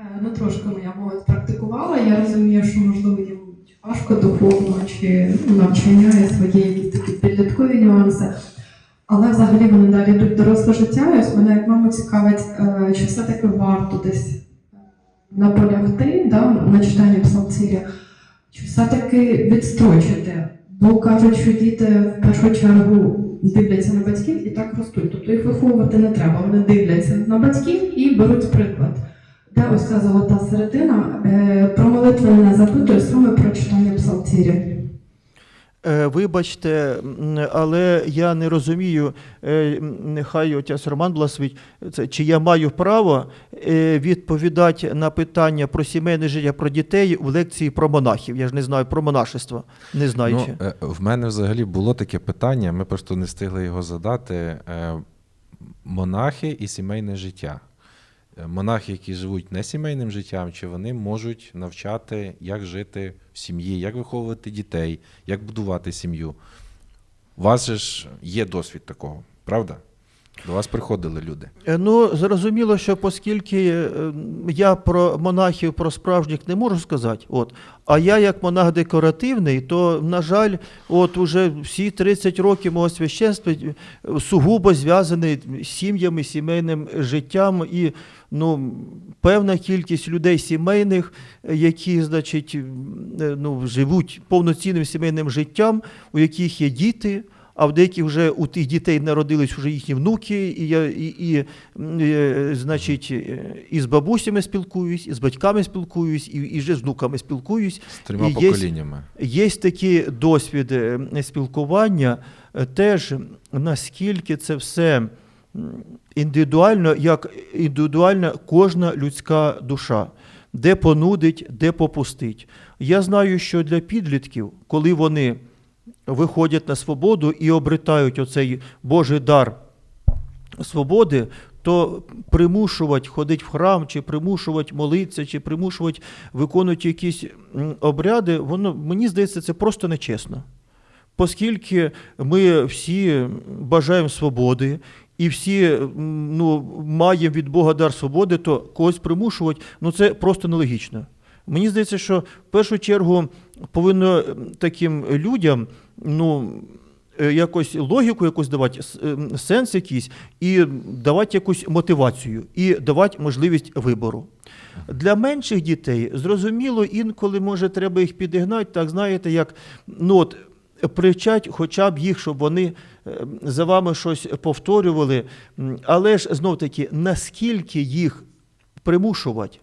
Е, Ну, трошки моя молодь практикувала. Я розумію, що можливо їм важко духовно чи навчання і свої якісь такі підліткові нюанси. Але взагалі вони далі йдуть доросле життя. І ось мене як маму цікавить, е, чи все-таки варто десь наполягти да, на читанні псалціря, чи все-таки відстрочити. Бо кажуть, що діти в першу чергу дивляться на батьків і так ростуть. Тобто їх виховувати не треба. Вони дивляться на батьків і беруть приклад. Де ось ця золота середина Е, про молитви не запитую саме про читання псалтірів. Е, Вибачте, але я не розумію, е, нехай отець Роман благословить, це, чи я маю право відповідати на питання про сімейне життя про дітей в лекції про монахів. Я ж не знаю про монашество. Не знаю. Ну, в мене взагалі було таке питання, ми просто не встигли його задати. Монахи і сімейне життя. Монахи, які живуть не сімейним життям, чи вони можуть навчати, як жити в сім'ї, як виховувати дітей, як будувати сім'ю. У вас же ж є досвід такого, правда? До вас приходили люди. Е, Ну, зрозуміло, що оскільки е, я про монахів, про справжніх не можу сказати, от, а я як монах декоративний, то, на жаль, от уже всі 30 років мого священства е, сугубо зв'язаний з сім'ями, сімейним життям і ну, певна кількість людей сімейних, які, значить, ну, живуть повноцінним сімейним життям, у яких є діти. А в деяких вже у тих дітей народились вже їхні внуки, і я і, і, м, е, значить, е, і з бабусями спілкуюсь, і з батьками спілкуюсь, і, і вже з внуками спілкуюсь. З трьома І є- поколіннями. Є такі досвіди е, спілкування, теж наскільки це все індивідуально, як індивідуальна кожна людська душа, де понудить, де попустить. Я знаю, що для підлітків, коли вони виходять на свободу і обретають оцей Божий дар свободи, то примушувати ходити в храм, чи примушувати молитися, чи примушувати виконувати якісь обряди, воно мені здається, це просто нечесно. Оскільки ми всі бажаємо свободи, і всі ну, маємо від Бога дар свободи, то когось примушувати, ну це просто нелогічно. Мені здається, що в першу чергу повинно таким людям ну, е, якось логіку якусь давати, ем, сенс якийсь, і давати якусь мотивацію, і давати можливість вибору. Для менших дітей, зрозуміло, інколи може треба їх підігнати, так знаєте, як ну, от, привчать хоча б їх, щоб вони е, за вами щось повторювали. Але ж знов таки, наскільки їх примушувати,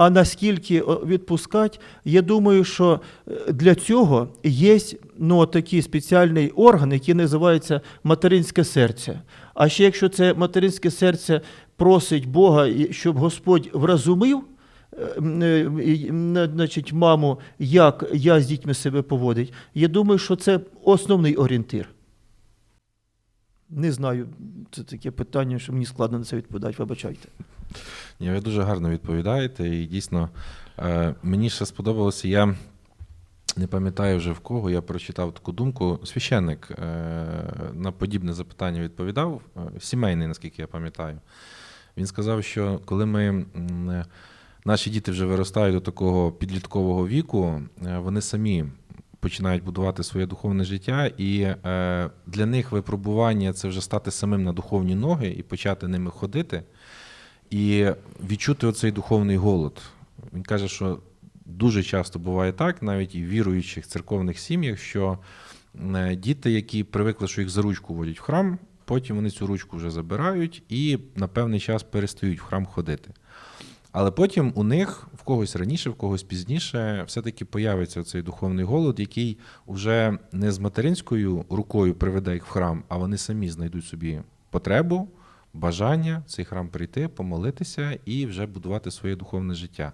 а наскільки відпускати, я думаю, що е, для цього є ну, такий спеціальний орган, який називається материнське серце. А ще якщо це материнське серце просить Бога, щоб Господь вразумив, е, е, значить, маму, як я з дітьми себе поводить, я думаю, що це основний орієнтир. Не знаю, це таке питання, що мені складно на це відповідати, вибачайте. Ні, ви дуже гарно відповідаєте, і дійсно е, мені ще сподобалося. Я не пам'ятаю вже в кого я прочитав таку думку. Священник е, на подібне запитання відповідав, е, сімейний, наскільки я пам'ятаю. Він сказав, що коли ми. Наші діти вже виростають до такого підліткового віку, вони самі починають будувати своє духовне життя, і для них випробування це вже стати самим на духовні ноги і почати ними ходити і відчути оцей духовний голод. Він каже, що дуже часто буває так, навіть і в віруючих церковних сім'ях, що е, діти, які привикли, що їх за ручку водять в храм, потім вони цю ручку вже забирають і на певний час перестають в храм ходити. Але потім у них в когось раніше, в когось пізніше, все-таки появиться цей духовний голод, який вже не з материнською рукою приведе їх в храм, а вони самі знайдуть собі потребу, бажання в цей храм прийти, помолитися і вже будувати своє духовне життя.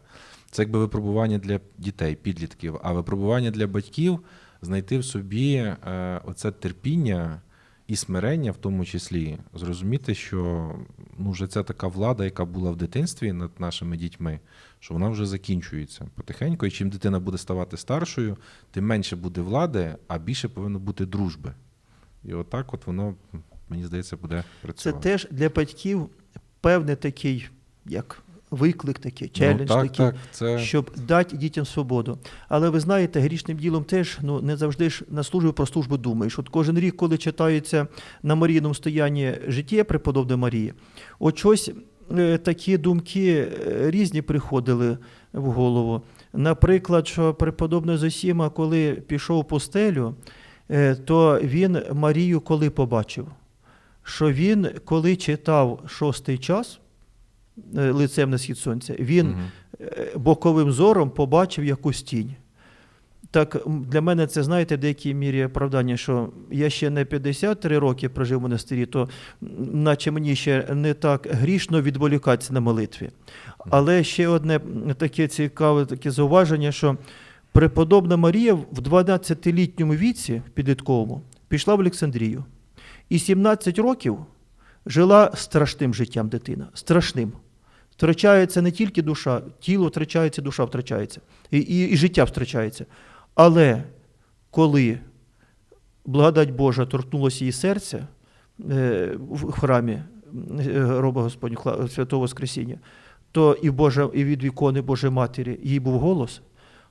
Це якби випробування для дітей, підлітків, а випробування для батьків знайти в собі е, оце терпіння і смирення, в тому числі, зрозуміти, що ну, вже ця така влада, яка була в дитинстві над нашими дітьми, що вона вже закінчується потихеньку. І чим дитина буде ставати старшою, тим менше буде влади, а більше повинно бути дружби. І отак, от воно, мені здається, буде Це теж для батьків певний такий, як виклик такий, челендж ну, так, такий, так, це... щоб дати дітям свободу. Але ви знаєте, грішним ділом теж ну, не завжди ж на службу про службу думаєш. От кожен рік, коли читається на Марійному стоянні життя преподобної Марії, от щось е, такі думки е, різні приходили в голову. Наприклад, що преподобний Зосіма, коли пішов в постелю, е, то він Марію коли побачив? Що він, коли читав шостий час е, лицем на схід сонця, він е, боковим зором побачив якусь тінь. Так для мене це, знаєте, в деякій мірі оправдання, що я ще не 53 роки прожив в монастирі, то наче мені ще не так грішно відволікатися на молитві. Але ще одне таке цікаве таке зауваження, що преподобна Марія в 12-літньому віці підлітковому пішла в Олександрію. І 17 років жила страшним життям дитина. Страшним. Втрачається не тільки душа, тіло втрачається, душа втрачається, і, і, і життя втрачається. Але коли благодать Божа торкнулася її серця е, в храмі е, гроба Господнього Святого Воскресіння, то і, Божа, і від ікони Божої Матері їй був голос,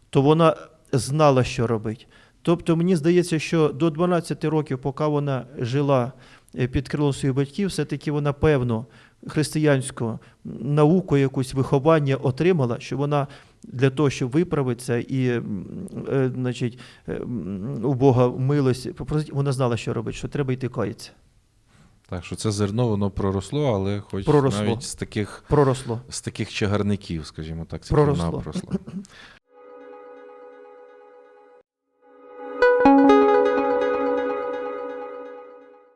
то вона знала, що робить. Тобто мені здається, що до 12 років, поки вона жила е, під крилом своїх батьків, все-таки вона певно християнську науку, якусь виховання отримала, що вона для того, щоб виправитися і е, значить, е, у Бога милость, вона знала, що робить, що треба йти каятися. Так, що це зерно, воно проросло, але хоч Проросло. навіть з таких, Проросло. з таких чагарників, скажімо так, це Проросло. вона проросла.